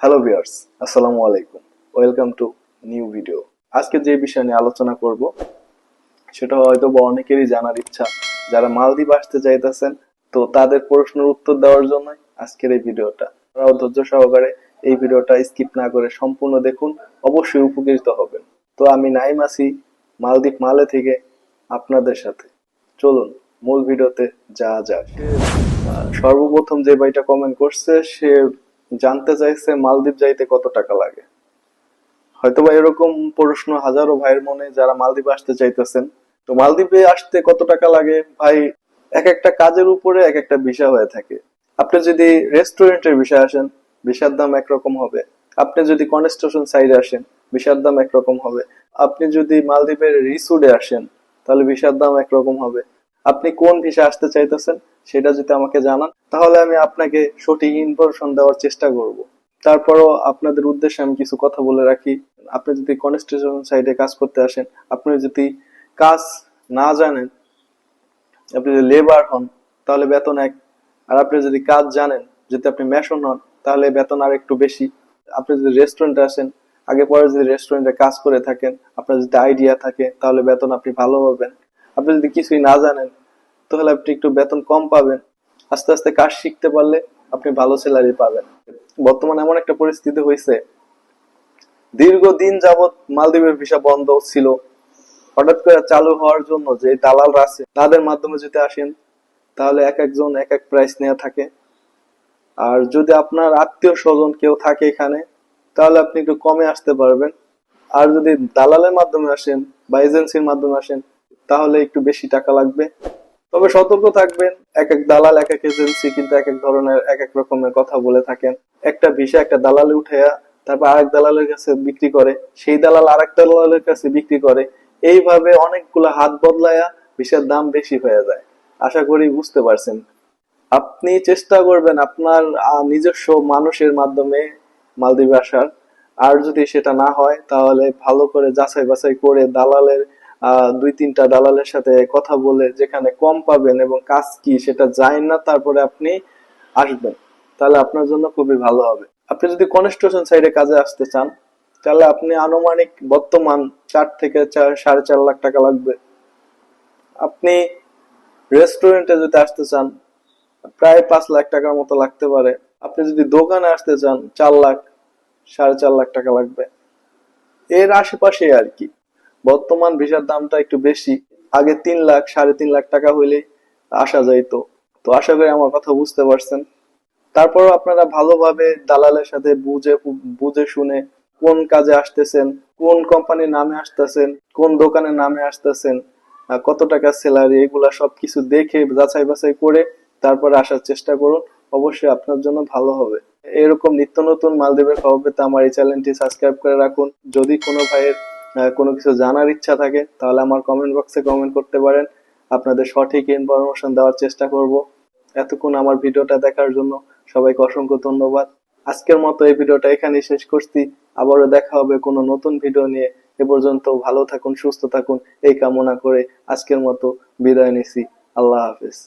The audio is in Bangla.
হ্যালো ভিউয়ার্স আসসালামু আলাইকুম। ওয়েলকাম টু নিউ ভিডিও আজকে যে বিষয় নিয়ে আলোচনা করব, সেটা হয়তো বা অনেকেরই জানার ইচ্ছা। যারা মালদ্বীপ আসতে চাইতেছেন, তো তাদের প্রশ্নের উত্তর দেওয়ার জন্য আজকের এই ভিডিওটা। আপনারাও ধৈর্য সহকারে এই ভিডিওটা স্কিপ না করে সম্পূর্ণ দেখুন, অবশ্যই উপকৃত হবেন। তো আমি নাইম আছি, মালদ্বীপ মালে থেকে আপনাদের সাথে। চলুন, মূল ভিডিওতে যা যাক। সর্বপ্রথম যে ভাইটা কমেন্ট করছে, সে জানতে চাইছে মালদ্বীপ যাইতে কত টাকা লাগে। হয়তোবা এরকম প্রশ্ন হাজারো ভাইয়ের মনে যারা মালদ্বীপ আসতে চাইতেছেন। তো মালদ্বীপে আসতে কত টাকা লাগে? ভাই, এক একটা কাজের উপরে এক একটা বিষয় হয়ে থাকে। আপনি যদি রেস্টুরেন্টের বিষয় আসেন, ভিসার দাম একরকম হবে। আপনি যদি কনস্ট্রাকশন সাইডে আসেন, ভিসার দাম একরকম হবে। আপনি যদি মালদ্বীপের রিসুডে আসেন, তাহলে ভিসার দাম একরকম হবে। আপনি কোন ভিসা আসতে চাইতেছেন সেটা যদি আমাকে জানান, তাহলে আমি আপনাকে সঠিক ইনফরমেশন দেওয়ার চেষ্টা করব। তারপরও আপনাদের উদ্দেশ্যে আমি কিছু কথা বলে রাখি। আপনি যদি কনস্ট্রাকশন সাইডে কাজ করতে আসেন, আপনি যদি কাজ না জানেন, আপনি যদি লেবার হন, তাহলে বেতন এক। আর আপনি যদি কাজ জানেন, যদি আপনি মেশন হন, তাহলে বেতন আর একটু বেশি। আপনি যদি রেস্টুরেন্টে আসেন, আগে পরে যদি রেস্টুরেন্টে কাজ করে থাকেন, আপনার যদি আইডিয়া থাকে, তাহলে বেতন আপনি ভালো পাবেন। আপনি যদি কিছুই না জানেন, তাহলে আপনি একটু বেতন কম পাবেন। আস্তে আস্তে কাজ শিখতে পারলে আপনি ভালো স্যালারি পাবেন। বর্তমানে এমন একটা পরিস্থিতি হয়েছে, দীর্ঘদিন যাবত মালদ্বীপের ভিসা বন্ধ ছিল। হঠাৎ করে চালু হওয়ার জন্য যে দালালরা আছে, তাদের মাধ্যমে যদি আসেন, তাহলে এক একজন এক এক প্রাইস নেওয়া থাকে। আর যদি আপনার আত্মীয় স্বজন কেউ থাকে এখানে, তাহলে আপনি একটু কমে আসতে পারবেন। আর যদি দালালের মাধ্যমে আসেন বা এজেন্সির মাধ্যমে আসেন তাহলে একটু বেশি টাকা লাগবে। তবে সতর্ক থাকবেন, এক এক দালাল, এক এক এজেন্সি কিন্তু এক এক ধরনের, এক এক রকমের কথা বলে থাকেন। একটা ভিসা একটা দালালে উঠাইয়া তারপর আরেক দালালের কাছে বিক্রি করে, সেই দালাল আরেক দালালের কাছে বিক্রি করে। এইভাবে অনেকগুলো হাত বদলায়া ভিসার দাম বেশি হয়ে যায়। আশা করি বুঝতে পারছেন। আপনি চেষ্টা করবেন আপনার নিজস্ব মানুষের মাধ্যমে মালদ্বীপে আসার। আর যদি সেটা না হয়, তাহলে ভালো করে যাচাই বাছাই করে দালালের দুই তিনটা দালালের সাথে কথা বলে যেখানে কম পাবেন এবং কাজ কি সেটা জানেন না, তারপরে আপনি আসবেন। তাহলে আপনার জন্য খুবই ভালো হবে। আপনি যদি কনস্ট্রাকশন সাইডে কাজে আসতে চান, তাহলে আপনি আনুমানিক বর্তমান চার থেকে সাড়ে চার লাখ টাকা লাগবে। আপনি রেস্টুরেন্টে যদি আসতে চান, প্রায় পাঁচ লাখ টাকার মতো লাগতে পারে। আপনি যদি দোকানে আসতে চান, চার লাখ, সাড়ে চার লাখ টাকা লাগবে। এর আশেপাশে আর কি। বর্তমান ভিসার দামটা একটু বেশি। আগে তিন লাখ, সাড়ে তিন লাখ টাকা হইলে আসা যাইতো। তো আশা করি আমার কথা বুঝতে পারছেন। তারপরও আপনারা ভালোভাবে দালালের সাথে বুঝে বুঝে শুনে কোন কাজে আসতেছেন, কোন কোম্পানির নামে আসতেছেন, কোন দোকানের নামে আসতেছেন কত টাকা স্যালারি এগুলা সবকিছু দেখে যাচাই বাছাই করে তারপরে আসার চেষ্টা করুন। অবশ্যই আপনার জন্য ভালো হবে। এরকম নিত্য নতুন মালদ্বীপের খবর পেতে আমার এই চ্যানেলটি সাবস্ক্রাইব করে রাখুন। যদি কোনো ভাইয়ের কোনো কিছু জানার ইচ্ছা থাকে, তাহলে আমার কমেন্ট বক্সে কমেন্ট করতে পারেন। আপনাদের সঠিক ইনফরমেশন দেওয়ার চেষ্টা করব। এতক্ষণ আমার ভিডিওটা দেখার জন্য সবাইকে অসংখ্য ধন্যবাদ। আজকের মতো এই ভিডিওটা এখানেই শেষ করছি। আবারও দেখা হবে কোনো নতুন ভিডিও নিয়ে। এ পর্যন্ত ভালো থাকুন, সুস্থ থাকুন। এই কামনা করে আজকের মতো বিদায় নিছি। আল্লাহ হাফেজ।